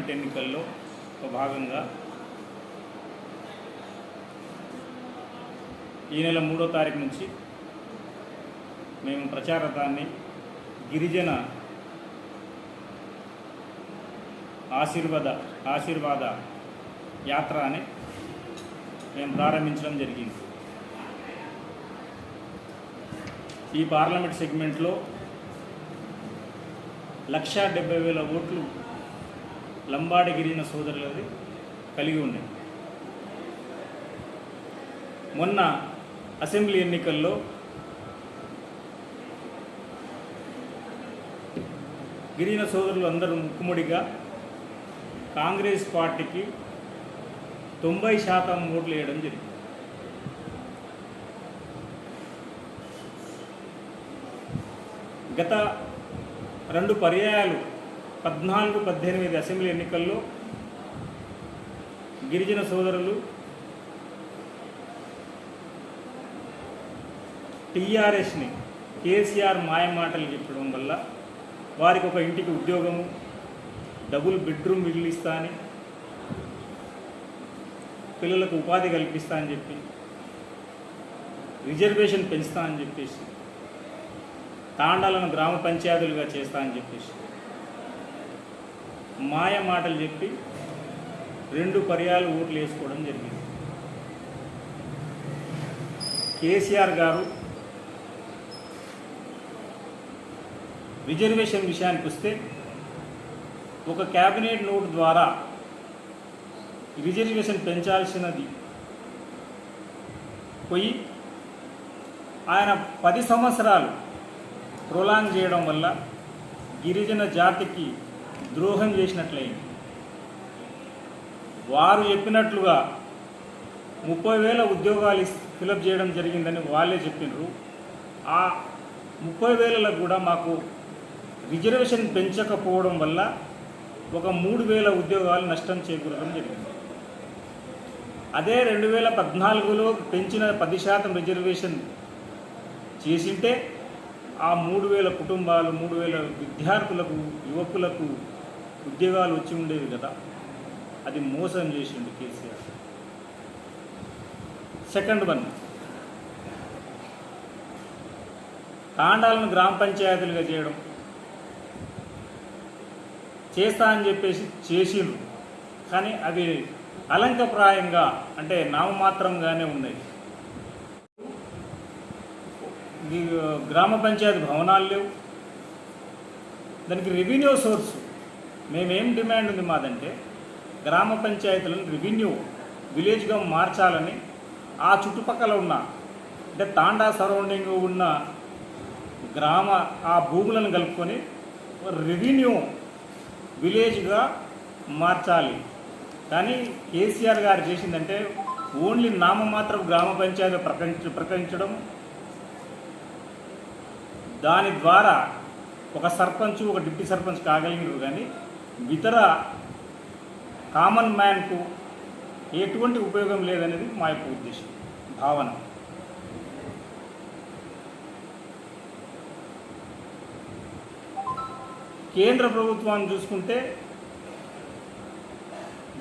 Parliament ఎన్నికల్లో భాగంగా ఈ నెల మూడో తారీఖు నుంచి మేము ప్రచార దాన్ని గిరిజన ఆశీర్వాద ఆశీర్వాద యాత్ర అని మేము ప్రారంభించడం జరిగింది. ఈ పార్లమెంట్ సెగ్మెంట్లో లక్షా డెబ్బై వేల ఓట్లు లంబాడి గిరిజన సోదరులది కలిగి ఉన్నాయి మొన్న అసెంబ్లీ ఎన్నికల్లో గిరిజన సోదరులు అందరూ ముక్కుముడిగా కాంగ్రెస్ పార్టీకి తొంభై శాతం ఓట్లు వేయడం జరిగింది. గత రెండు పర్యాయాలు పద్నాలుగు పద్దెనిమిది అసెంబ్లీ ఎన్నికల్లో గిరిజన సోదరులు టీఆర్ఎస్ని కేసీఆర్ మాయమాటలు చెప్పడం వల్ల వారికి ఒక ఇంటికి ఉద్యోగము డబుల్ బెడ్రూమ్ మిగిలిస్తా అని పిల్లలకు ఉపాధి కల్పిస్తా అని చెప్పి రిజర్వేషన్ పెంచుతా అని చెప్పేసి తాండాలను గ్రామ పంచాయతీలుగా చేస్తా అని చెప్పేసి మాయ మాటలు చెప్పి రెండు పర్యాలు ఓట్లు వేసుకోవడం జరిగింది. కేసీఆర్ గారు రిజర్వేషన్ విషయానికి వస్తే ఒక క్యాబినెట్ నోట్ ద్వారా రిజర్వేషన్ పెంచాల్సినది పోయి ఆయన పది సంవత్సరాలు ప్రొలాంగ్ చేయడం వల్ల గిరిజన జాతికి ద్రోహం చేసినట్లయింది. వారు చెప్పినట్లుగా ముప్పై వేల ఉద్యోగాలు ఫిలప్ చేయడం జరిగిందని వాళ్ళే చెప్పినారు. ఆ ముప్పై వేలలో కూడా మాకు రిజర్వేషన్ పెంచకపోవడం వల్ల ఒక మూడు వేల ఉద్యోగాలు నష్టం చేకూరడం జరిగింది. అదే రెండు వేల పద్నాలుగులో పెంచిన పది శాతం రిజర్వేషన్ చేసింటే ఆ మూడు వేల కుటుంబాలు మూడు వేల విద్యార్థులకు యువకులకు ఉద్యోగాలు వచ్చి ఉండేవి కదా. అది మోసం చేసిండు కేసీఆర్. Second one. తాండాలను గ్రామ పంచాయతీలుగా చేయడం. చేస్తా అని చెప్పేసి చేసిండ్రు. కానీ అవి అలంకప్రాయంగా అంటే నామమాత్రంగానే ఉన్నాయి. గ్రామ పంచాయతీ భవనాలు లేవు. దానికి రెవెన్యూ సోర్స్ మేమేం డిమాండ్ ఉంది మాదంటే గ్రామ పంచాయతీలను రెవెన్యూ విలేజ్గా మార్చాలని ఆ చుట్టుపక్కల ఉన్న అంటే తాండా సరౌండింగ్ ఉన్న గ్రామ ఆ భూములను కలుపుకొని రెవెన్యూ విలేజ్గా మార్చాలి. కానీ కేసీఆర్ గారు చేసిందంటే ఓన్లీ నామమాత్రం గ్రామ పంచాయతీ ప్రకటించ ప్రకటించడం దాని ద్వారా ఒక సర్పంచ్ ఒక డిప్యూటీ సర్పంచ్ కాగలిగినారు కానీ ఇతర కామన్ మ్యాన్కు ఎటువంటి ఉపయోగం లేదనేది మా యొక్క ఉద్దేశం భావన. కేంద్ర ప్రభుత్వాన్ని చూసుకుంటే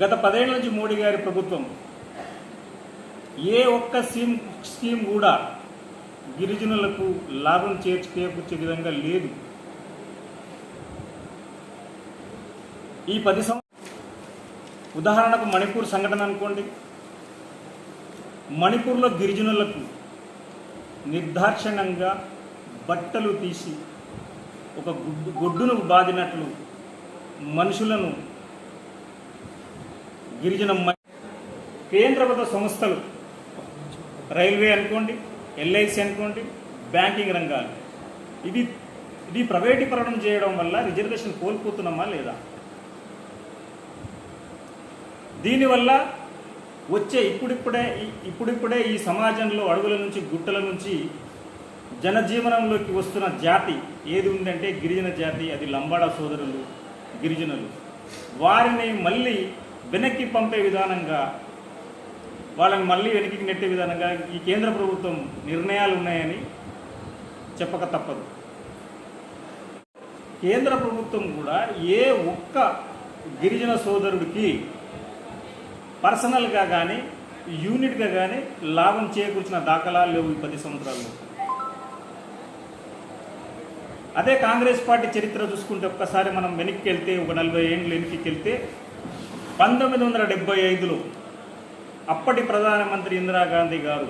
గత పదేళ్ళ నుంచి మోడీ గారి ప్రభుత్వం ఏ ఒక్క స్కీమ్ స్కీమ్ కూడా గిరిజనులకు లాభం చేర్చి చేకూర్చే విధంగా లేదు. ఈ పది సంవత్సరం ఉదాహరణకు మణిపూర్ సంఘటన అనుకోండి. మణిపూర్లో గిరిజనులకు నిర్దాక్షిణ్యంగా బట్టలు తీసి ఒక గుడ్డు గొడ్డును బాదినట్లు మనుషులను గిరిజన మ- కేంద్ర సంస్థలు రైల్వే అనుకోండి. ఎల్ఐసి అనుకోండి బ్యాంకింగ్ రంగాలు. ఇది ఇది ప్రైవేటీకరణం చేయడం వల్ల రిజర్వేషన్ కోల్పోతున్నామా లేదా? దీనివల్ల వచ్చే ఇప్పుడిప్పుడే ఇప్పుడిప్పుడే ఈ సమాజంలో అడవుల నుంచి గుట్టల నుంచి జనజీవనంలోకి వస్తున్న జాతి ఏది ఉందంటే గిరిజన జాతి అది లంబాడ సోదరులు గిరిజనులు. వారిని మళ్ళీ వెనక్కి పంపే విధానంగా వాళ్ళని మళ్ళీ వెనక్కి నెట్టే విధానంగా ఈ కేంద్ర ప్రభుత్వం నిర్ణయాలు ఉన్నాయని చెప్పక తప్పదు. కేంద్ర ప్రభుత్వం కూడా ఏ ఒక్క గిరిజన సోదరుడికి పర్సనల్గా కానీ యూనిట్గా కానీ లాభం చేకూర్చిన దాఖలాలు లేవు ఈ పది సంవత్సరాల్లో. అదే కాంగ్రెస్ పార్టీ చరిత్ర చూసుకుంటే ఒక్కసారి మనం వెనక్కి వెళ్తే ఒక నలభై ఏళ్ళు వెనక్కి వెళ్తే పంతొమ్మిది వందల డెబ్బై ఐదులో అప్పటి ప్రధానమంత్రి ఇందిరాగాంధీ గారు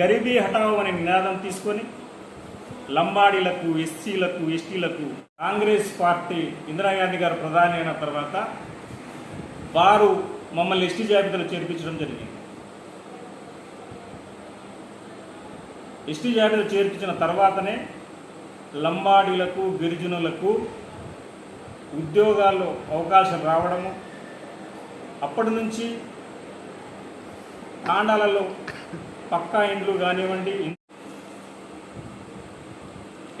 గరీబీ హఠావ్ అనే నినాదం తీసుకొని లంబాడీలకు ఎస్సీలకు ఎస్టీలకు కాంగ్రెస్ పార్టీ ఇందిరాగాంధీ గారు ప్రధాని అయిన తర్వాత వారు మమ్మల్ని ఎస్టీ జాబితాలో చేర్పించడం జరిగింది. ఎస్టీ జాబితా చేర్పించిన తర్వాతనే లంబాడీలకు గిరిజనులకు ఉద్యోగాల్లో అవకాశం రావడము అప్పటి నుంచి తాండాలలో పక్కా ఇండ్లు కానివ్వండి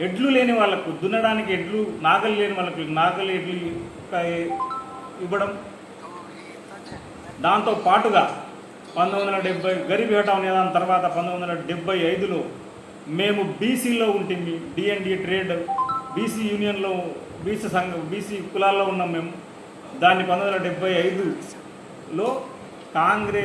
ఎడ్లు లేని వాళ్ళకు దున్నడానికి ఎడ్లు నాగలు లేని వాళ్ళకు నాగలి ఎడ్లు ఇవ్వడం. దాంతో పాటుగా పంతొమ్మిది వందల డెబ్బై గరీబ్ హఠావ్ నిదానం తర్వాత పంతొమ్మిది వందల డెబ్బై ఐదులో మేము బీసీలో ఉంటుంది డిఎన్డి ట్రేడ్ బీసీ యూనియన్లో బీసీ సంఘం బీసీ కులాల్లో ఉన్నాం మేము. దాన్ని పంతొమ్మిది వందల డెబ్బై ఐదులో కాంగ్రెస్